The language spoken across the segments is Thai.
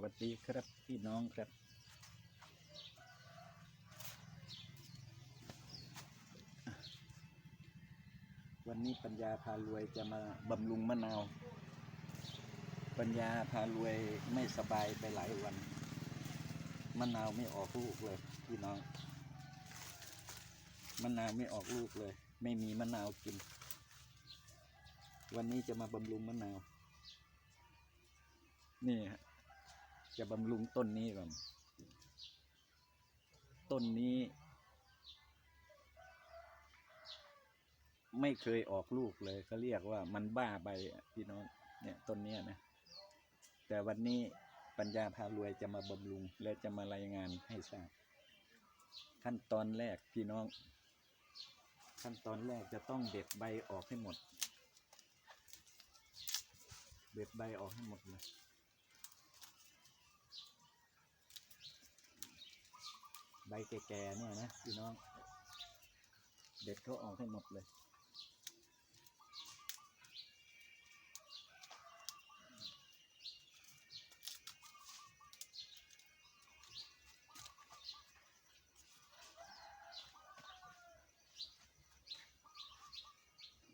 วัสดีครับพี่น้องครับ วันนี้ปัญญาพารวยจะมาบำรุงมะนาว ปัญญาพารวยไม่สบายไปหลายวัน มะนาวไม่ออกลูกเลย พี่น้อง มะนาวไม่ออกลูกเลย ไม่มีมะนาวกิน วันนี้จะมาบำรุงมะนาวนี่ฮะ จะบำรุงต้นนี้ก่อนต้นนี้ ไม่เคยออกลูกเลยเขาเรียกว่ามันบ้าใบอะพี่น้องเนี่ยต้นเนี้ยนะ แต่วันนี้ปัญญาพารวยจะมาบำรุง และจะมารายงานให้ทราบขั้นตอนแรกพี่น้อง ขั้นตอนแรกจะต้องเด็ดใบออกให้หมด เด็ดใบออกให้หมดเลย ใบแก่ๆเนี่ยนะพี่น้อง เด็ดเขาออกให้หมดเลย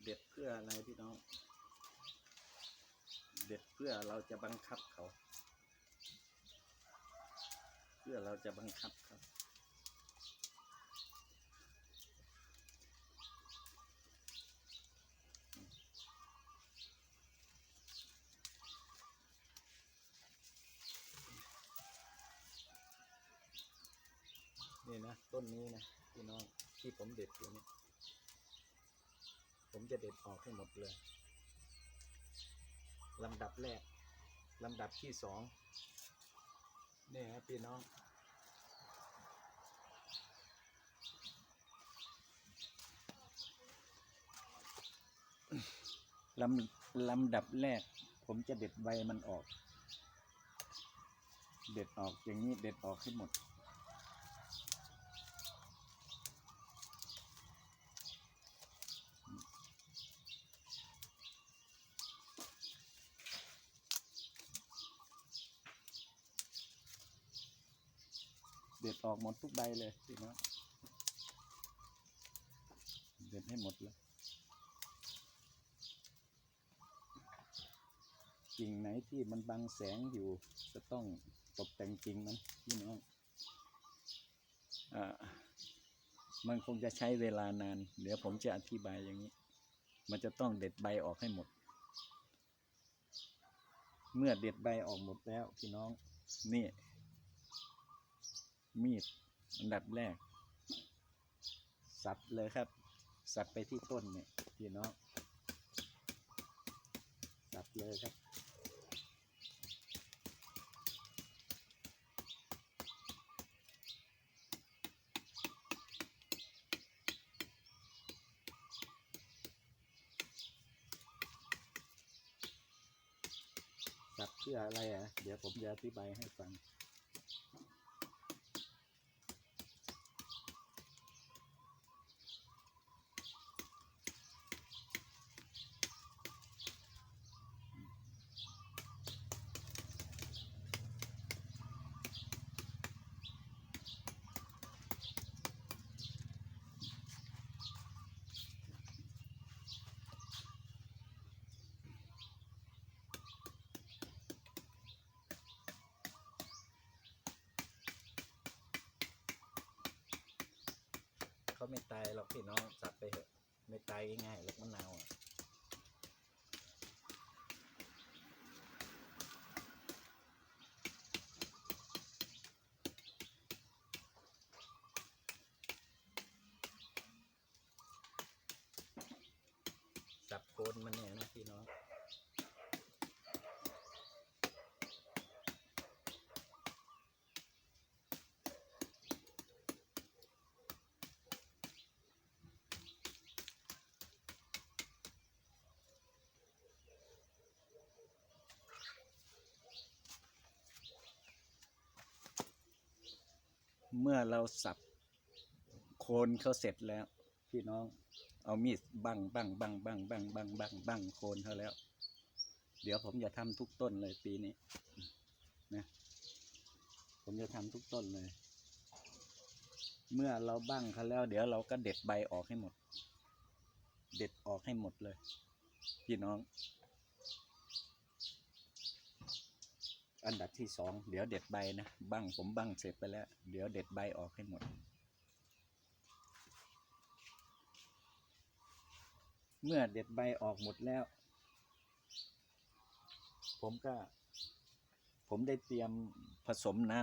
เด็ดเพื่ออะไรพี่น้อง เด็ดเพื่อเราจะบังคับเขา เพื่อเราจะบังคับเขา นี่นะต้นนี้นะพี่น้องที่ผมเด็ดอยู่นี่ผมจะเด็ดออกให้หมดเลยลำดับแรกลำดับที่สองนี่ครับพี่น้อง ลำลำดับแรก ผมจะเด็ดใบมันออก เด็ดออกอย่างนี้ เด็ดออกให้หมด ด็ดออกหมดทุกใบเลยพี่น้องเด็ดให้หมดเลยกิ่งไหนที่มันบังแสงอยู่จะต้องตกแต่งกิ่งมันพี่น้องอ่ามันคงจะใช้เวลานาน เดี๋ยวผมจะอธิบายอย่างนี้ มันจะต้องเด็ดใบออกให้หมด เมื่อเด็ดใบออกหมดแล้วพี่น้องนี่ มีดอันดับแรก สับเลยครับ สับไปที่ต้นเนี่ยพี่น้องสับเลยครับสับเพื่ออะไรอะ เดี๋ยวผมจะอธิบายให้ฟัง ไม่ตายหรอกพี่น้องสับไปเถอะ ไม่ตายง่ายๆหรอกมะนาวอะสับโคนมันเนี่ยนะพี่น้อง เมื่อเราสับโคนเขาเสร็จแล้ว พี่น้องเอามีดบังบังบังบังบังบังบังบังโคนเขาแล้ว เดี๋ยวผมจะทำทุกต้นเลยปีนี้นะผมจะทำทุกต้นเลย เมื่อเราบั้งเขาแล้ว เดี๋ยวเราก็เด็ดใบออกให้หมด เด็ดออกให้หมดเลย พี่น้อง อันดับที่สองเดี๋ยวเด็ดใบนะบั้งผมบั้งเสร็จไปแล้ว เดี๋ยวเด็ดใบออกให้หมด เมื่อเด็ดใบออกหมดแล้ว ผมก็ ผมได้เตรียมผสมน้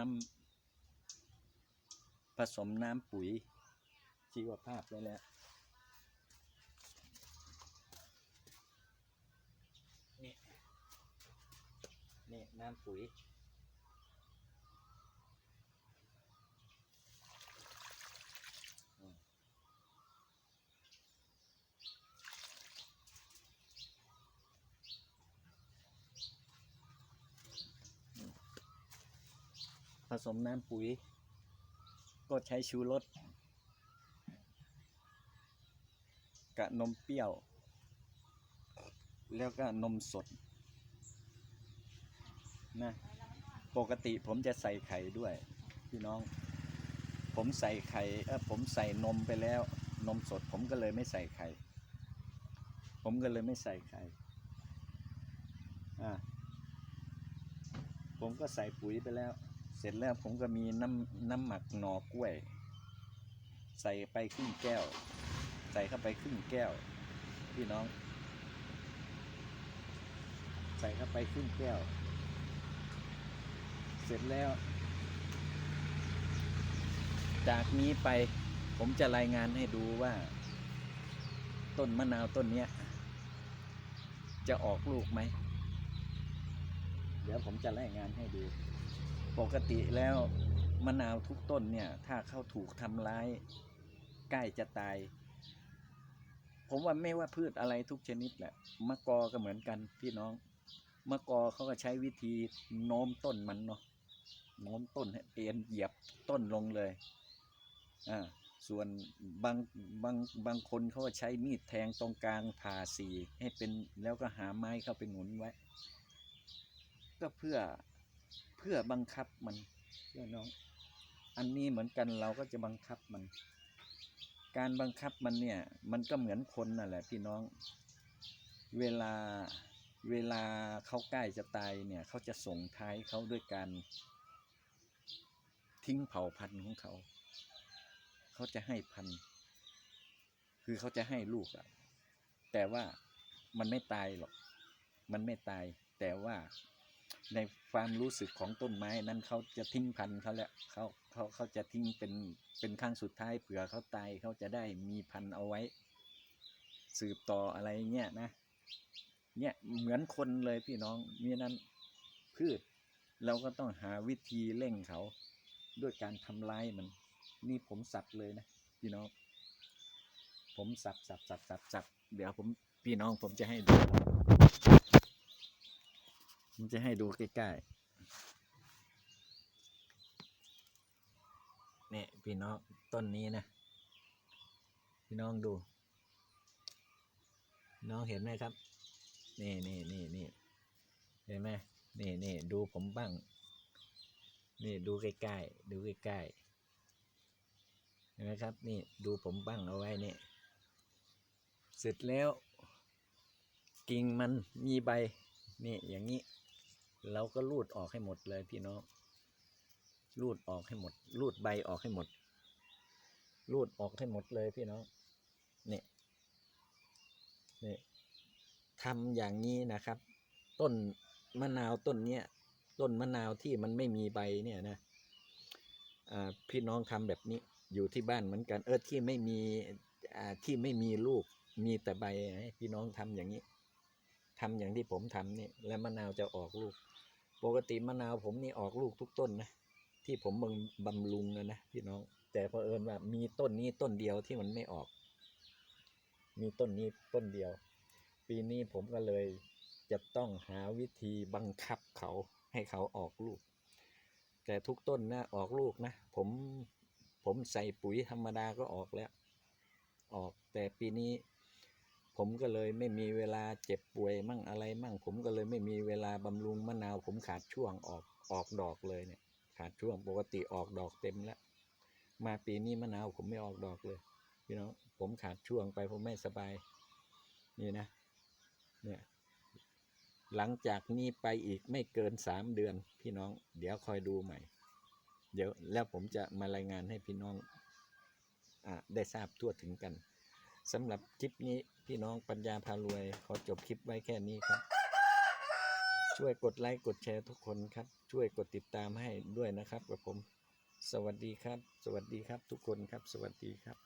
ำผสมน้ำปุ๋ยชีวภาพไว้แล้ว นี่น้ำปุ๋ย ผสมน้ำปุ๋ย ก็ใช้ชูรสกับนมเปรี้ยว แล้วก็นมสด นะปกติผมจะใส่ไข่ด้วย พี่น้อง ผมใส่ไข่เออผมใส่นมไปแล้ว นมสดผมก็เลยไม่ใส่ไข่ ผมก็เลยไม่ใส่ไข่อ่าผมก็ใส่ปุ๋ยไปแล้ว เสร็จแล้วผมก็มีน้ำน้ำหมักหน่อกล้วย ใส่ไปครึ่งแก้ว ใส่เข้าไปครึ่งแก้ว พี่น้อง ใส่เข้าไปครึ่งแก้ว เสร็จแล้ว จากนี้ไปผมจะรายงานให้ดูว่า ต้นมะนาวต้นนี้จะออกลูกไหม เดี๋ยวผมจะรายงานให้ดู ปกติแล้วมะนาวทุกต้นเนี่ย ถ้าเขาถูกทำร้าย ใกล้จะตาย ผมว่าไม่ว่าพืชอะไรทุกชนิดแหละ มะกอก็เหมือนกันพี่น้อง มะกอเขาก็ใช้วิธีโน้มต้นมันเนาะ โน้มต้นให้เอ็นเหยียบต้นลงเลยอ่าส่วนบางบางบางคนเขาใช้มีดแทงตรงกลางผ่าสีให้เป็นแล้วก็หาไม้เข้าไปหนุนไว้ ก็เพื่อเพื่อบังคับมันเพื่อน้อง อันนี้เหมือนกันเราก็จะบังคับมัน การบังคับมันเนี่ยมันก็เหมือนคนนั่นแหละพี่น้อง เวลาเวลาเขาใกล้จะตายเนี่ยเขาจะส่งท้ายเขาด้วยการ ทิ้งเผ่าพันธุ์ของเขา เขาจะให้พันธุ์ คือเขาจะให้ลูกอะแต่ว่ามันไม่ตายหรอก มันไม่ตาย แต่ว่าในความรู้สึกของต้นไม้นั้นเขาจะทิ้งพันธุ์เขาแล้วเขาเขาเขาจะทิ้งเป็นเป็นครั้งสุดท้ายเผื่อเขาตายเขาจะได้มีพันธุ์เอาไว้ สืบต่ออะไรเงี้ยนะเนี่ยเหมือนคนเลยพี่น้องมีนั้นพืชเราก็ต้องหาวิธีเร่งเขา ด้วยการทำร้ายมัน นี่ผมสับเลยนะพี่น้อง ผมสับสับสับสับสับเดี๋ยวผมพี่น้องผมจะให้ดู ผมจะให้ดูใกล้ๆเนี่ยพี่น้องต้นนี้นะ พี่น้องดู น้องเห็นไหมครับ นี่นี่นี่นี่เห็นไหมนี่นี่ดูผมบ้าง นี่ดูใกล้ๆดูใกล้ๆเห็นไหมครับ นี่ดูผมบ้างเอาไว้นี่เสร็จแล้ว กิ่งมันมีใบ นี่อย่างนี้ เราก็รูดออกให้หมดเลยพี่น้องรูดออกให้หมด รูดใบออกให้หมด รูดออกให้หมดเลยพี่น้องนี่นี่ทำอย่างนี้นะครับ ต้นมะนาวต้นเนี้ย ต้นมะนาวที่มันไม่มีใบเนี่ยนะพี่น้องทำแบบนี้อยู่ที่บ้านเหมือนกัน เออที่ไม่มีที่ไม่มีลูกมีแต่ใบพี่น้องทำอย่างนี้ทำอย่างที่ผมทำนี่แล้วมะนาวจะออกลูก ปกติมะนาวผมนี่ออกลูกทุกต้นนะที่ผมบำบำรุงนะนะพี่น้อง แต่พอเอิญว่ามีต้นนี้ต้นเดียวที่มันไม่ออก มีต้นนี้ต้นเดียว ปีนี้ผมก็เลยจะต้องหาวิธีบังคับเขา ให้เขาออกลูก แต่ทุกต้นนะออกลูกนะ ผมผมใส่ปุ๋ยธรรมดาก็ออกแล้ว ออกแต่ปีนี้ ผมก็เลยไม่มีเวลาเจ็บป่วยมั่งอะไรมั่ง ผมก็เลยไม่มีเวลาบำรุงมะนาว ผมขาดช่วงออกออกดอกเลยเนี่ย ขาดช่วงปกติออกดอกเต็มแล้ว มาปีนี้มะนาวผมไม่ออกดอกเลยพี่น้องผมขาดช่วงไปผมไม่สบาย นี่นะ เนี่ย หลังจากนี้ไปอีกไม่เกินสามเดือน พี่น้อง เดี๋ยวคอยดูใหม่ เดี๋ยวแล้วผมจะมารายงานให้พี่น้องอได้ทราบทั่วถึงกันสำหรับคลิปนี้พี่น้องปัญญาพารวย ขอจบคลิปไว้แค่นี้ครับ ช่วยกดไลค์กดแชร์ทุกคนครับ ช่วยกดติดตามให้ด้วยนะครับกับผม สวัสดีครับ สวัสดีครับทุกคนครับ สวัสดีครับ